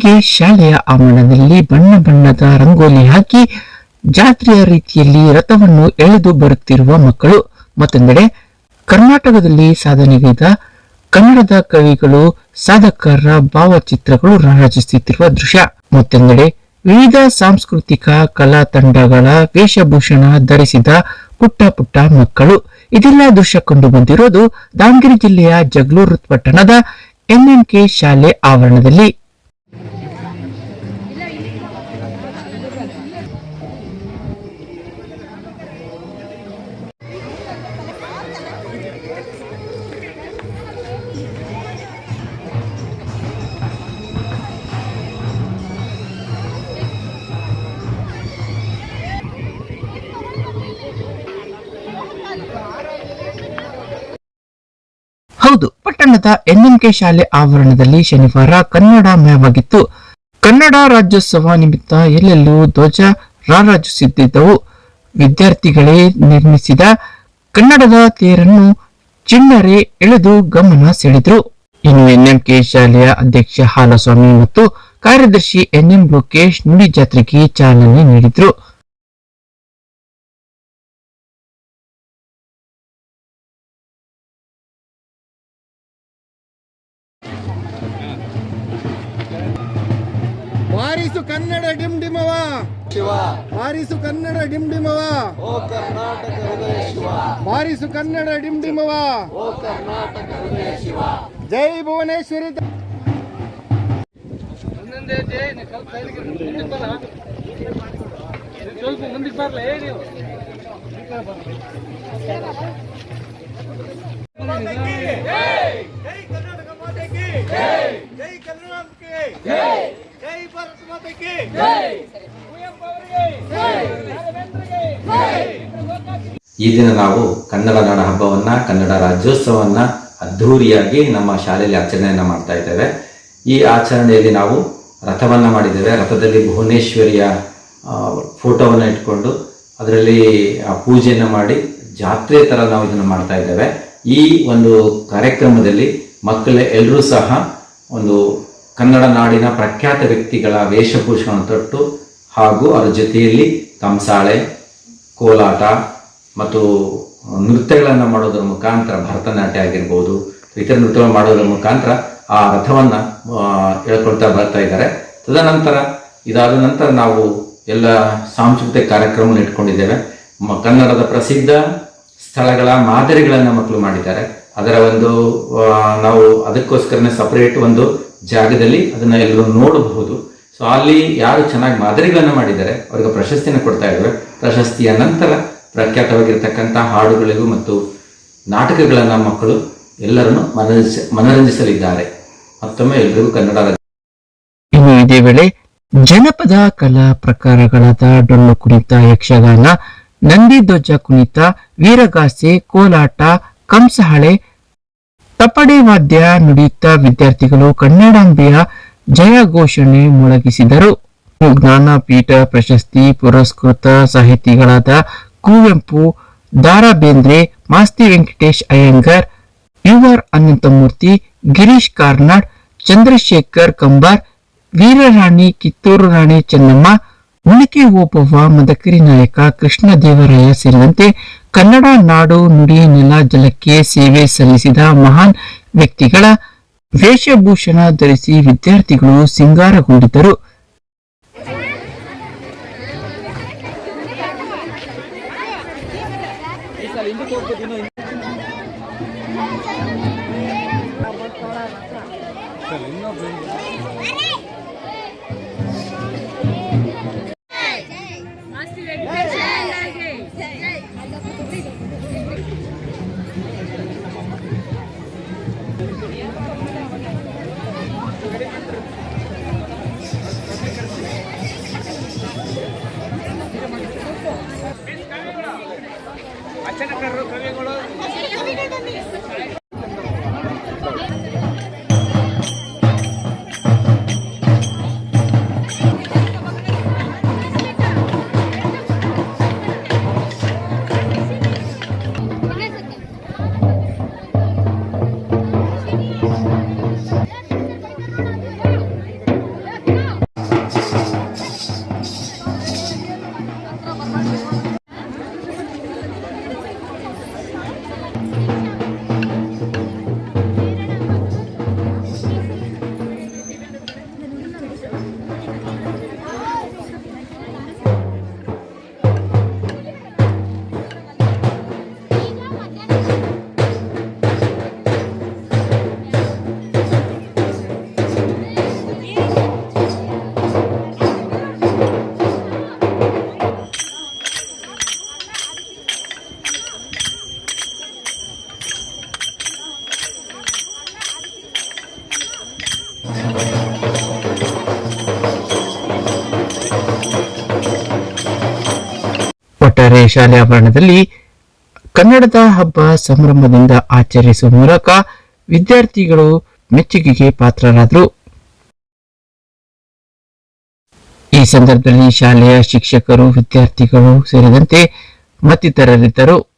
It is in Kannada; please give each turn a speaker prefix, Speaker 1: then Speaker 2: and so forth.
Speaker 1: ಹೀಗೆ ಶಾಲೆಯ ಆವರಣದಲ್ಲಿ ಬಣ್ಣ ಬಣ್ಣದ ರಂಗೋಲಿ ಹಾಕಿ ಜಾತ್ರೆಯ ರೀತಿಯಲ್ಲಿ ರಥವನ್ನು ಎಳೆದು ಬರುತ್ತಿರುವ ಮಕ್ಕಳು. ಮತ್ತೊಂದೆಡೆ ಕರ್ನಾಟಕದಲ್ಲಿ ಸಾಧನೆಗೈದ ಕನ್ನಡದ ಕವಿಗಳು, ಸಾಧಕರ ಭಾವಚಿತ್ರಗಳು ರಾರಾಜಿಸುತ್ತಿರುವ ದೃಶ್ಯ. ಮತ್ತೊಂದೆಡೆ ವಿವಿಧ ಸಾಂಸ್ಕೃತಿಕ ಕಲಾ ತಂಡಗಳ ವೇಷಭೂಷಣ ಧರಿಸಿದ ಪುಟ್ಟ ಪುಟ್ಟ ಮಕ್ಕಳು. ಇದೆಲ್ಲ ದೃಶ್ಯ ಕಂಡು ಬಂದಿರೋದು ದಾವಣಗೆರೆ ಜಿಲ್ಲೆಯ ಜಗಳೂರು ಪಟ್ಟಣದ ಎಂಎಂಕೆ ಶಾಲೆ ಆವರಣದಲ್ಲಿ. ಹೌದು ಪಟ್ಟಣದ ಎನ್ಎಂಕೆ ಶಾಲೆ ಆವರಣದಲ್ಲಿ ಶನಿವಾರ ಕನ್ನಡ ಮೇವಾಗಿತ್ತು ಕನ್ನಡ ರಾಜ್ಯೋತ್ಸವ ನಿಮಿತ್ತ ಎಲ್ಲೆಲ್ಲೂ ಧ್ವಜ ರಾರಾಜಿಸುತ್ತಿದ್ದವು. ವಿದ್ಯಾರ್ಥಿಗಳೇ ನಿರ್ಮಿಸಿದ ಕನ್ನಡದ ತೇರನ್ನು ಚಿಣ್ಣರೆ ಎಳೆದು ಗಮನ ಸೆಳೆದರು. ಇನ್ನು ಎನ್ಎಂಕೆ ಶಾಲೆಯ ಅಧ್ಯಕ್ಷ ಹಾಲಸ್ವಾಮಿ ಮತ್ತು ಕಾರ್ಯದರ್ಶಿ ಎನ್ಎಂ ಲೋಕೇಶ್ ನುಡಿ ಜಾತ್ರೆಗೆ ಚಾಲನೆ ನೀಡಿದ್ರು.
Speaker 2: ಬಾರಿಸು ಕನ್ನಡ ಡಿಮ್ ಡಿಮವ.
Speaker 3: ಶಿವ.
Speaker 2: ಬಾರಿಸು ಕನ್ನಡ ಡಿಮ್ ಡಿಮವ.
Speaker 3: ಓ ಕರ್ನಾಟಕ ಹೃದಯ ಶಿವ.
Speaker 2: ಹಾರಿಸು ಕನ್ನಡ ಡಿಮ್ ಡಿಮವ.
Speaker 3: ಓ ಕರ್ನಾಟಕ ಹೃದಯ ಶಿವ.
Speaker 2: ಜೈ ಭುವನೇಶ್ವರಿ. ಜೈ ಮಾತೆಗೆ
Speaker 4: ಈ ದಿನ ನಾವು ಕನ್ನಡ ನಾಡ ಹಬ್ಬವನ್ನ, ಕನ್ನಡ ರಾಜ್ಯೋತ್ಸವವನ್ನ ಅದ್ಧೂರಿಯಾಗಿ ನಮ್ಮ ಶಾಲೆಯಲ್ಲಿ ಆಚರಣೆಯನ್ನ ಮಾಡ್ತಾ ಇದ್ದೇವೆ. ಈ ಆಚರಣೆಯಲ್ಲಿ ನಾವು ರಥವನ್ನ ಮಾಡಿದ್ದೇವೆ. ರಥದಲ್ಲಿ ಭುವನೇಶ್ವರಿಯ ಫೋಟೋವನ್ನು ಇಟ್ಕೊಂಡು ಅದರಲ್ಲಿ ಪೂಜೆಯನ್ನ ಮಾಡಿ ಜಾತ್ರೆ ಥರ ನಾವು ಇದನ್ನು ಮಾಡ್ತಾ ಇದ್ದೇವೆ. ಈ ಒಂದು ಕಾರ್ಯಕ್ರಮದಲ್ಲಿ ಮಕ್ಕಳ ಎಲ್ಲರೂ ಸಹ ಒಂದು ಕನ್ನಡ ನಾಡಿನ ಪ್ರಖ್ಯಾತ ವ್ಯಕ್ತಿಗಳ ವೇಷಭೂಷಣ ತೊಟ್ಟು ಹಾಗೂ ಅದರ ಜೊತೆಯಲ್ಲಿ ಕಂಸಾಳೆ ಕೋಲಾಟ ಮತ್ತು ನೃತ್ಯಗಳನ್ನು ಮಾಡೋದರ ಮುಖಾಂತರ ಭರತನಾಟ್ಯ ಆಗಿರ್ಬೋದು, ಇತರ ನೃತ್ಯಗಳನ್ನು ಮಾಡೋದರ ಮುಖಾಂತರ ಆ ರಥವನ್ನು ಹೇಳ್ಕೊಳ್ತಾ ಬರ್ತಾ ಇದ್ದಾರೆ. ತದನಂತರ, ಇದಾದ ನಂತರ ನಾವು ಎಲ್ಲ ಸಾಂಸ್ಕೃತಿಕ ಕಾರ್ಯಕ್ರಮವನ್ನು ಇಟ್ಕೊಂಡಿದ್ದೇವೆ. ಕನ್ನಡದ ಪ್ರಸಿದ್ಧ ಸ್ಥಳಗಳ ಮಾದರಿಗಳನ್ನು ಮಕ್ಕಳು ಮಾಡಿದ್ದಾರೆ. ಅದರ ಒಂದು ನಾವು ಅದಕ್ಕೋಸ್ಕರನೇ ಸಪರೇಟ್ ಒಂದು ಜಾಗದಲ್ಲಿ ಅದನ್ನ ಎಲ್ಲರೂ ನೋಡಬಹುದು. ಸೊ ಅಲ್ಲಿ ಯಾರು ಚೆನ್ನಾಗಿ ಮಾದರಿಗಳನ್ನು ಮಾಡಿದ್ದಾರೆ, ಅವರಿಗೆ ಪ್ರಶಸ್ತಿಯನ್ನು ಕೊಡ್ತಾ ಇದ್ರು ಪ್ರಶಸ್ತಿಯ ನಂತರ ಪ್ರಖ್ಯಾತವಾಗಿರ್ತಕ್ಕಂಥ ಹಾಡುಗಳಿಗೂ ಮತ್ತು ನಾಟಕಗಳನ್ನು ಮಕ್ಕಳು ಎಲ್ಲರನ್ನು ಮನರಂಜಿಸ ಮನರಂಜಿಸಲಿದ್ದಾರೆ. ಮತ್ತೊಮ್ಮೆ ಎಲ್ರಿಗೂ ಕನ್ನಡ
Speaker 1: ಇನ್ನು ಇದೇ ವೇಳೆ ಜನಪದ ಕಲಾ ಪ್ರಕಾರಗಳಾದ ಡೊಳ್ಳು ಕುಣಿತ, ಯಕ್ಷಗಾನ ನಂದಿಧ್ವಜ ಕುಣಿತ, ವೀರಗಾಸೆ, ಕೋಲಾಟ, ಕಂಸಹಳೆ ತಪಡೆ ವಾದ್ಯ ನುಡಿಯುತ್ತ ವಿದ್ಯಾರ್ಥಿಗಳು ಕನ್ನಡಾಂಬೆಯ ಜಯ ಘೋಷಣೆ ಮೊಳಗಿಸಿದರು. ಜ್ಞಾನಪೀಠ ಪ್ರಶಸ್ತಿ ಪುರಸ್ಕೃತ ಸಾಹಿತಿಗಳಾದ ಕುವೆಂಪು ದಾರಾ ಬೇಂದ್ರೆ ಮಾಸ್ತಿ ವೆಂಕಟೇಶ್ ಅಯ್ಯಂಗರ್, ಯುವರ್ ಅನಂತಮೂರ್ತಿ, ಗಿರೀಶ್ ಕಾರ್ನಾಡ್, ಚಂದ್ರಶೇಖರ್ ಕಂಬಾರ್, ವೀರರಾಣಿ ಕಿತ್ತೂರು ರಾಣಿ ಚೆನ್ನಮ್ಮ ಉಳಿಕೆ ಓಬವ್ವ ಮದಕರಿ ನಾಯಕ ಕೃಷ್ಣದೇವರಾಯ ಸೇರಿದಂತೆ ಕನ್ನಡ ನಾಡು ನುಡಿ ನೆಲ ಜಲಕ್ಕೆ ಸೇವೆ ಸಲ್ಲಿಸಿದ ಮಹಾನ್ ವ್ಯಕ್ತಿಗಳ ವೇಷಭೂಷಣ ಧರಿಸಿ ವಿದ್ಯಾರ್ಥಿಗಳು ಸಿಂಗಾರಗೊಂಡಿದ್ದರು. ಒಟ್ಟಾರೆ ಶಾಲೆ ಆವರಣದಲ್ಲಿ ಕನ್ನಡದ ಹಬ್ಬ ಸಂಭ್ರಮದಿಂದ ಆಚರಿಸುವ ಮೂಲಕ ವಿದ್ಯಾರ್ಥಿಗಳು ಮೆಚ್ಚುಗೆಗೆ ಪಾತ್ರರಾದರು. ಈ ಸಂದರ್ಭದಲ್ಲಿ ಶಾಲೆಯ ಶಿಕ್ಷಕರು, ವಿದ್ಯಾರ್ಥಿಗಳು ಸೇರಿದಂತೆ ಮತ್ತಿತರರಿದ್ದರು.